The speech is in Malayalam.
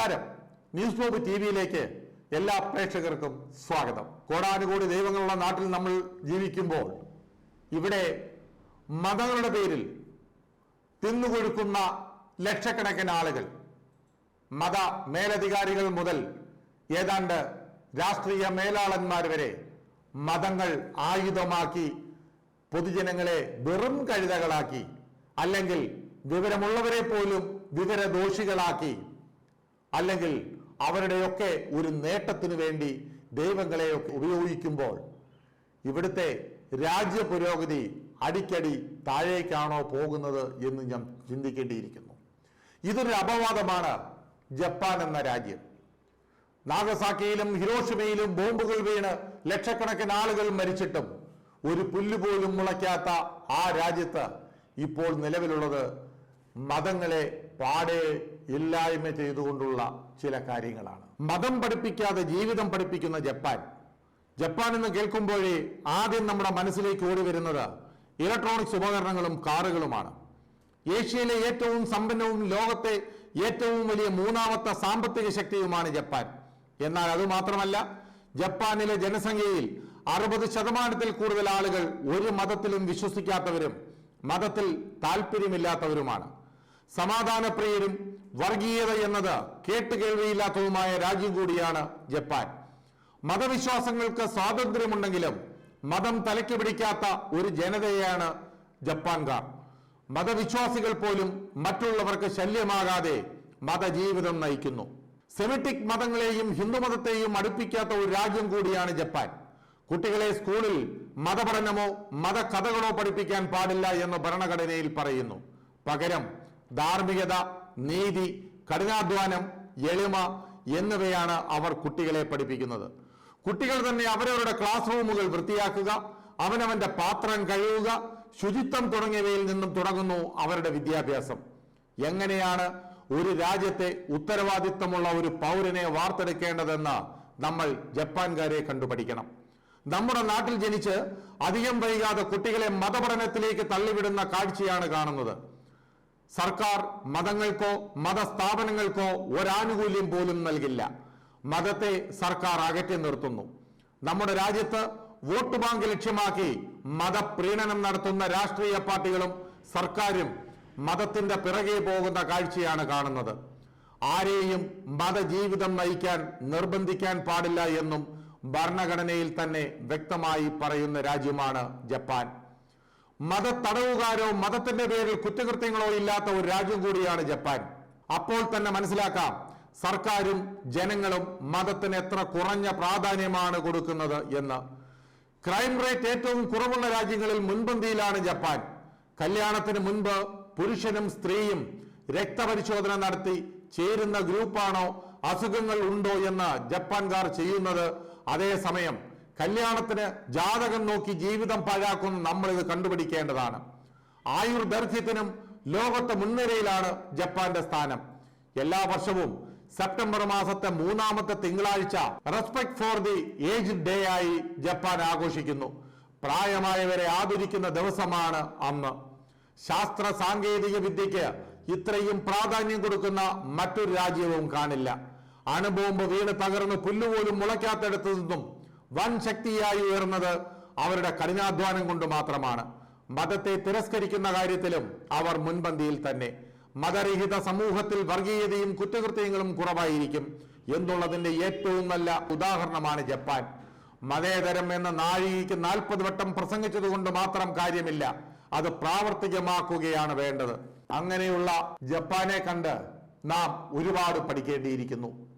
നമസ്കാരം. ന്യൂസ് ഗ്ലോബ് ടി വിയിലേക്ക് എല്ലാ പ്രേക്ഷകർക്കും സ്വാഗതം. കോടാനുകോടി ദൈവങ്ങളുള്ള നാട്ടിൽ നമ്മൾ ജീവിക്കുമ്പോൾ ഇവിടെ മതങ്ങളുടെ പേരിൽ തിന്നുകൊഴുക്കുന്ന ലക്ഷക്കണക്കിന് ആളുകൾ മത മേലധികാരികൾ മുതൽ ഏതാണ്ട് രാഷ്ട്രീയ മേലാളന്മാർ വരെ മതങ്ങൾ ആയുധമാക്കി പൊതുജനങ്ങളെ വെറും കഴുതകളാക്കി അല്ലെങ്കിൽ വിവരമുള്ളവരെ പോലും വിവരദോഷികളാക്കി അല്ലെങ്കിൽ അവരുടെയൊക്കെ ഒരു നേട്ടത്തിനു വേണ്ടി ദൈവങ്ങളെ ഉപയോഗിക്കുമ്പോൾ ഇവിടുത്തെ രാജ്യ പുരോഗതി അടിക്കടി താഴേക്കാണോ പോകുന്നത് എന്ന് ഞാൻ ചിന്തിക്കേണ്ടിയിരിക്കുന്നു. ഇതൊരു അപവാദമാണ് ജപ്പാൻ എന്ന രാജ്യം. നാഗസാക്കിയിലും ഹിരോഷിമയിലും ബോംബുകൾ വീണ് ലക്ഷക്കണക്കിന് ആളുകൾ മരിച്ചിട്ടും ഒരു പുല്ലുപോലും മുളയ്ക്കാത്ത ആ രാജ്യത്ത് ഇപ്പോൾ നിലവിലുള്ളത് മതങ്ങളെ പാടെ ഇല്ലായ്മ ചെയ്തുകൊണ്ടുള്ള ചില കാര്യങ്ങളാണ്. മതം പഠിപ്പിക്കാതെ ജീവിതം പഠിപ്പിക്കുന്ന ജപ്പാൻ. ജപ്പാൻ എന്ന് കേൾക്കുമ്പോഴേ ആദ്യം നമ്മുടെ മനസ്സിലേക്ക് ഓടി വരുന്നത് ഇലക്ട്രോണിക്സ് ഉപകരണങ്ങളും കാറുകളുമാണ്. ഏഷ്യയിലെ ഏറ്റവും സമ്പന്നവും ലോകത്തെ ഏറ്റവും വലിയ മൂന്നാമത്തെ സാമ്പത്തിക ശക്തിയുമാണ് ജപ്പാൻ. എന്നാൽ അത് മാത്രമല്ല ജപ്പാനിലെ ജനസംഖ്യയിൽ അറുപത് ശതമാനത്തിൽ കൂടുതൽ ആളുകൾ ഒരു മതത്തിലും വിശ്വസിക്കാത്തവരും മതത്തിൽ താല്പര്യമില്ലാത്തവരുമാണ്. സമാധാനപ്രിയരും വർഗീയത എന്നത് കേട്ടുകേൾവിയില്ലാത്തതുമായ രാജ്യം കൂടിയാണ് ജപ്പാൻ. മതവിശ്വാസങ്ങൾക്ക് സ്വാതന്ത്ര്യമുണ്ടെങ്കിലും മതം തലയ്ക്ക് പിടിക്കാത്ത ഒരു ജനതയാണ് ജപ്പാൻകാർ. മതവിശ്വാസികൾ പോലും മറ്റുള്ളവർക്ക് ശല്യമാകാതെ മതജീവിതം നയിക്കുന്നു. സെമിറ്റിക് മതങ്ങളെയും ഹിന്ദുമതത്തെയും അടുപ്പിക്കാത്ത ഒരു രാജ്യം കൂടിയാണ് ജപ്പാൻ. കുട്ടികളെ സ്കൂളിൽ മതപഠനമോ മതകഥകളോ പഠിപ്പിക്കാൻ പാടില്ല എന്ന് ഭരണഘടനയിൽ പറയുന്നു. പകരം ധാർമ്മികത നീതി കഠിനാധ്വാനം എളിമ എന്നിവയാണ് അവർ കുട്ടികളെ പഠിപ്പിക്കുന്നത്. കുട്ടികൾ തന്നെ അവരവരുടെ ക്ലാസ് റൂമുകൾ വൃത്തിയാക്കുക അവനവന്റെ പാത്രം കഴുകുക ശുചിത്വം തുടങ്ങിയവയിൽ നിന്നും തുടങ്ങുന്നു അവരുടെ വിദ്യാഭ്യാസം. എങ്ങനെയാണ് ഒരു രാജ്യത്തെ ഉത്തരവാദിത്തമുള്ള ഒരു പൗരനെ വാർത്തെടുക്കേണ്ടതെന്ന് നമ്മൾ ജപ്പാൻകാരെ കണ്ടുപഠിക്കണം. നമ്മുടെ നാട്ടിൽ ജനിച്ച് അധികം വൈകാതെ കുട്ടികളെ മതപഠനത്തിലേക്ക് തള്ളിവിടുന്ന കാഴ്ചയാണ് കാണുന്നത്. സർക്കാർ മതങ്ങൾക്കോ മതസ്ഥാപനങ്ങൾക്കോ ഒരാനുകൂല്യം പോലും നൽകില്ല. മതത്തെ സർക്കാർ അകറ്റി നിർത്തുന്നു. നമ്മുടെ രാജ്യത്ത് വോട്ട് ബാങ്ക് ലക്ഷ്യമാക്കി മതപ്രീണനം നടത്തുന്ന രാഷ്ട്രീയ പാർട്ടികളും സർക്കാരും മതത്തിന്റെ പിറകെ പോകുന്ന കാഴ്ചയാണ് കാണുന്നത്. ആരെയും മതജീവിതം നയിക്കാൻ നിർബന്ധിക്കാൻ പാടില്ല എന്നും ഭരണഘടനയിൽ തന്നെ വ്യക്തമായി പറയുന്ന രാജ്യമാണ് ജപ്പാൻ. മതത്തടവുകാരോ മതത്തിന്റെ പേരിൽ കുറ്റകൃത്യങ്ങളോ ഇല്ലാത്ത ഒരു രാജ്യം കൂടിയാണ് ജപ്പാൻ. അപ്പോൾ തന്നെ മനസ്സിലാക്കാം സർക്കാരും ജനങ്ങളും മതത്തിന് എത്ര കുറഞ്ഞ പ്രാധാന്യമാണ് കൊടുക്കുന്നത് എന്ന്. ക്രൈം റേറ്റ് ഏറ്റവും കുറവുള്ള രാജ്യങ്ങളിൽ മുൻപന്തിയിലാണ് ജപ്പാൻ. കല്യാണത്തിന് മുൻപ് പുരുഷനും സ്ത്രീയും രക്തപരിശോധന നടത്തി ചേരുന്ന ഗ്രൂപ്പാണോ അസുഖങ്ങൾ ഉണ്ടോ എന്ന് ജപ്പാൻകാർ ചെയ്യുന്നത് അതേസമയം കല്യാണത്തിന് ജാതകം നോക്കി ജീവിതം പാഴാക്കുന്ന നമ്മൾ ഇത് കണ്ടുപിടിക്കേണ്ടതാണ്. ആയുർദൈർഘ്യത്തിനും ലോകത്തെ മുൻനിരയിലാണ് ജപ്പാന്റെ സ്ഥാനം. എല്ലാ വർഷവും സെപ്റ്റംബർ മാസത്തെ മൂന്നാമത്തെ തിങ്കളാഴ്ച respect for the age day ആയി ജപ്പാൻ ആഘോഷിക്കുന്നു. പ്രായമായവരെ ആദരിക്കുന്ന ദിവസമാണ് അന്ന്. ശാസ്ത്ര സാങ്കേതിക വിദ്യയ്ക്ക് ഇത്രയും പ്രാധാന്യം കൊടുക്കുന്ന മറ്റൊരു രാജ്യവും കാണില്ല. അണുബോംബ് വീണ് തകർന്ന് പുല്ലുപോലും മുളയ്ക്കാത്തടത്തു നിന്നും വൻ ശക്തിയായി ഉയർന്നത് അവരുടെ കഠിനാധ്വാനം കൊണ്ട് മാത്രമാണ്. മതത്തെ തിരസ്കരിക്കുന്ന കാര്യത്തിലും അവർ മുൻപന്തിയിൽ തന്നെ. മതരഹിത സമൂഹത്തിൽ വർഗീയതയും കുറ്റകൃത്യങ്ങളും കുറവായിരിക്കും. എന്നുള്ളതിന്റെ ഏറ്റവും നല്ല ഉദാഹരണമാണ് ജപ്പാൻ. മതേതരം എന്ന നാഴികയ്ക്ക് നാൽപ്പത് വട്ടം പ്രസംഗിച്ചതുകൊണ്ട് മാത്രം കാര്യമില്ല. അത് പ്രാവർത്തികമാക്കുകയാണ് വേണ്ടത്. അങ്ങനെയുള്ള ജപ്പാനെ കണ്ട് നാം ഒരുപാട് പഠിക്കേണ്ടിയിരിക്കുന്നു.